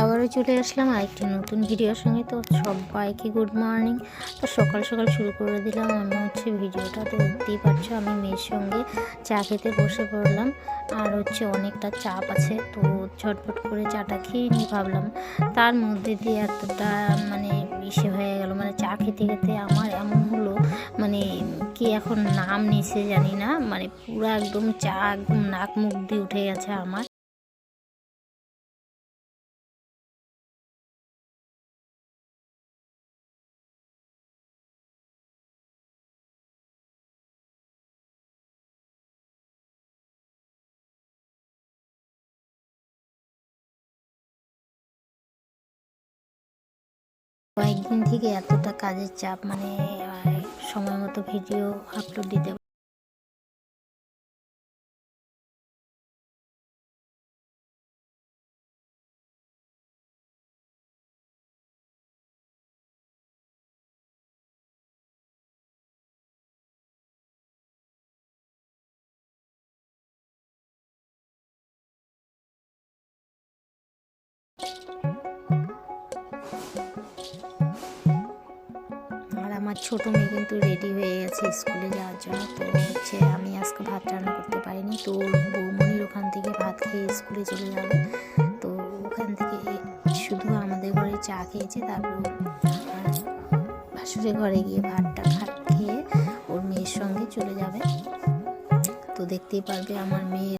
আবারও চলে আসলাম আরেকটি নতুন ভিডিওর সঙ্গে। তো সবাইকে গুড মর্নিং তো সকাল সকাল শুরু করে দিলাম। আমি হচ্ছে ভিডিওটা, তো দেখতেই পারছ আমি মেয়ের সঙ্গে চা খেতে বসে পড়লাম। আর হচ্ছে অনেকটা চাপ আছে, তো ঝটপট করে চাটা খেয়ে নিয়ে ভাবলাম। তার মধ্যে দিয়ে এতটা মানে ইসে হয়ে গেল মানে চা খেতে খেতে আমার এমন হলো মানে কি এখন নাম নিছে জানি না মানে পুরো একদম চা একদম নাক মুখ দিয়ে উঠে গেছে আমার। কয়েকদিন থেকে এতটা কাজের চাপ মানে সময় মতো ভিডিও আপলোড দিতে আমার ছোট মেয়ে কিন্তু রেডি হয়ে গেছে স্কুলে যাওয়ার জন্য। তো হচ্ছে আমি আজকে ভাত রান্না করতে পারিনি। তো বৌমনির ওখান থেকে ভাত খেয়ে স্কুলে চলে যাবে তো ওখান থেকে শুধু আমাদের ঘরে চা খেয়েছে, তারপর ভাসুরের ঘরে গিয়ে ভাতটা ভাত খেয়ে ওর মেয়ের সঙ্গে চলে যাবে। তো দেখতেই পারবে আমার মেয়ে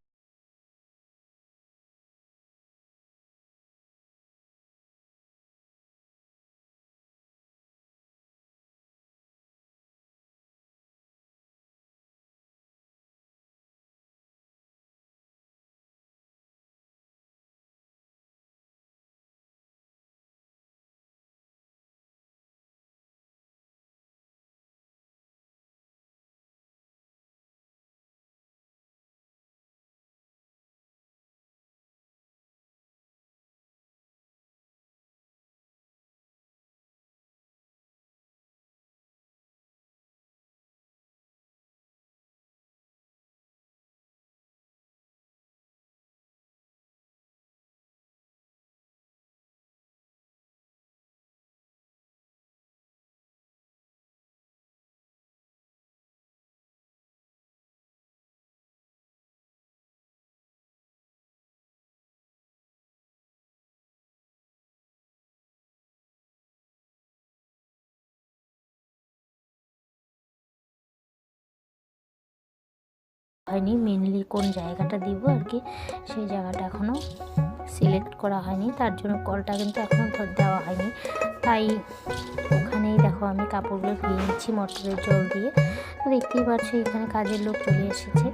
হয়নি মেনলি কোন জায়গাটা দিব আর কি সেই জায়গাটা এখনও সিলেক্ট করা হয়নি। তার জন্য কলটা কিন্তু এখনও দেওয়া হয়নি। তাই ওখানেই দেখো আমি কাপড়গুলো ধুয়ে নিচ্ছি মটরের জল দিয়ে। দেখতেই পাচ্ছি এখানে কাজের লোক চলে এসেছে।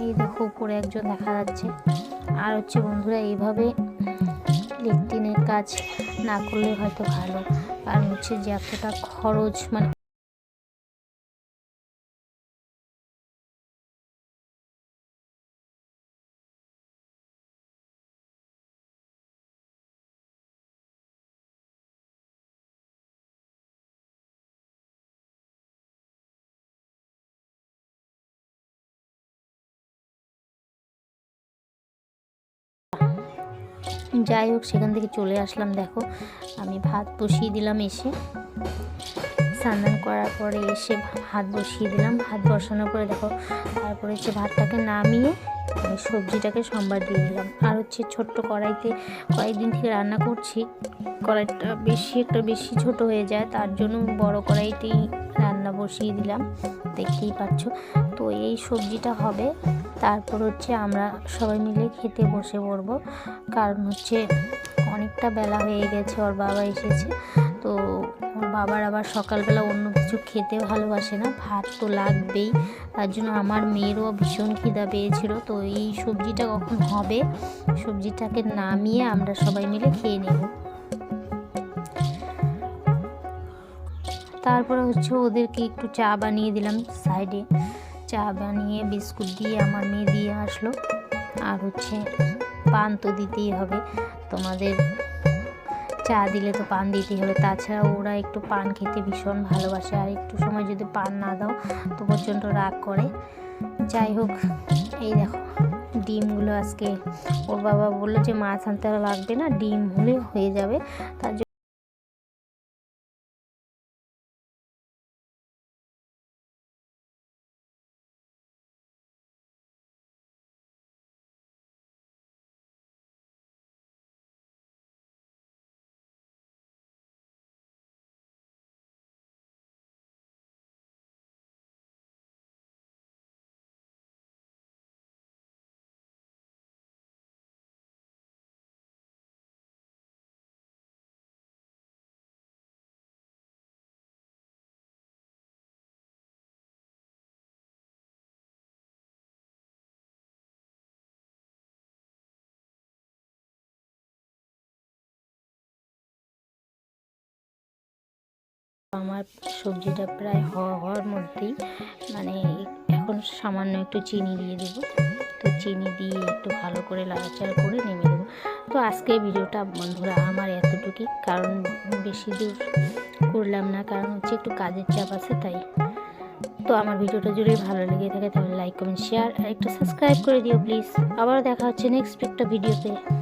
এই দেখো উপরে একজন দেখা যাচ্ছে। আর হচ্ছে বন্ধুরা এইভাবে লেট্রিনের কাজ না করলে হয়তো ভালো। কারণ হচ্ছে যে এতটা খরচ মানে যাই হোক, সেখান থেকে চলে আসলাম, দেখো। আমি ভাত বসিয়ে দিলাম এসে। স্নান করার পরে এসে ভাত বসিয়ে দিলাম। ভাত বসানোর পরে দেখো, তারপরে হচ্ছে ভাতটাকে নামিয়ে সবজিটাকে সম্বার দিয়ে দিলাম। আর হচ্ছে ছোট্ট কড়াইতে কয়েকদিন থেকে রান্না করছি। কড়াইটা বেশি, একটা বেশি ছোট হয়ে যায়, তার জন্য বড় কড়াইতেই রান্না বসিয়ে দিলাম। দেখতেই পাচ্ছ? তো এই সবজিটা হবে। তারপর হচ্ছে আমরা সবাই মিলে খেতে বসে পড়ব। কারণ হচ্ছে অনেকটা বেলা হয়ে গেছে, ওর বাবা এসেছে। তো ওর বাবার আবার সকালবেলা অন্য কিছু খেতে ভালোবাসে না, ভাত তো লাগবেই। তার জন্য আমার মেয়েরও ভীষণ খিদা পেয়েছিল। তো এই সবজিটা কখন হবে, সবজিটাকে নামিয়ে আমরা সবাই মিলে খেয়ে নেব। তারপরে হচ্ছে ওদেরকে একটু চা বানিয়ে দিলাম সাইডে। চা বানিয়ে বিস্কুট দিয়ে আমার মেয়ে দিয়ে আসলো। আর হচ্ছে পান তো দিতেই হবে। তোমাদের চা দিলে তো পান দিতেই হবে। তাছাড়া ওরা একটু পান খেতে ভীষণ ভালোবাসে। আর একটু সময় যদি পান না দাও, তো প্রচণ্ড রাগ করে। যাই হোক, এই দেখো, ডিমগুলো আজকে ওর বাবা বলল যে মাছ আনতে লাগবে না, ডিম হলে হয়ে যাবে। তার আমার সবজিটা প্রায় হওয়া হওয়ার মধ্যেই মানে এখন সামান্য একটু চিনি দিয়ে দেবো। তো চিনি দিয়ে একটু ভালো করে লাড়াচাড়া করে নেমে দেবো তো আজকে ভিডিওটা বন্ধুরা আমার এতটুকুই, কারণ বেশি দূর করলাম না, কারণ হচ্ছে একটু কাজের চাপ আছে তাই। তো আমার ভিডিওটা যদি ভালো লেগে থাকে তাহলে লাইক, কমেন্ট, শেয়ার আর একটু সাবস্ক্রাইব করে দিও প্লিজ। আবার দেখা হচ্ছে নেক্সট একটা ভিডিওতে।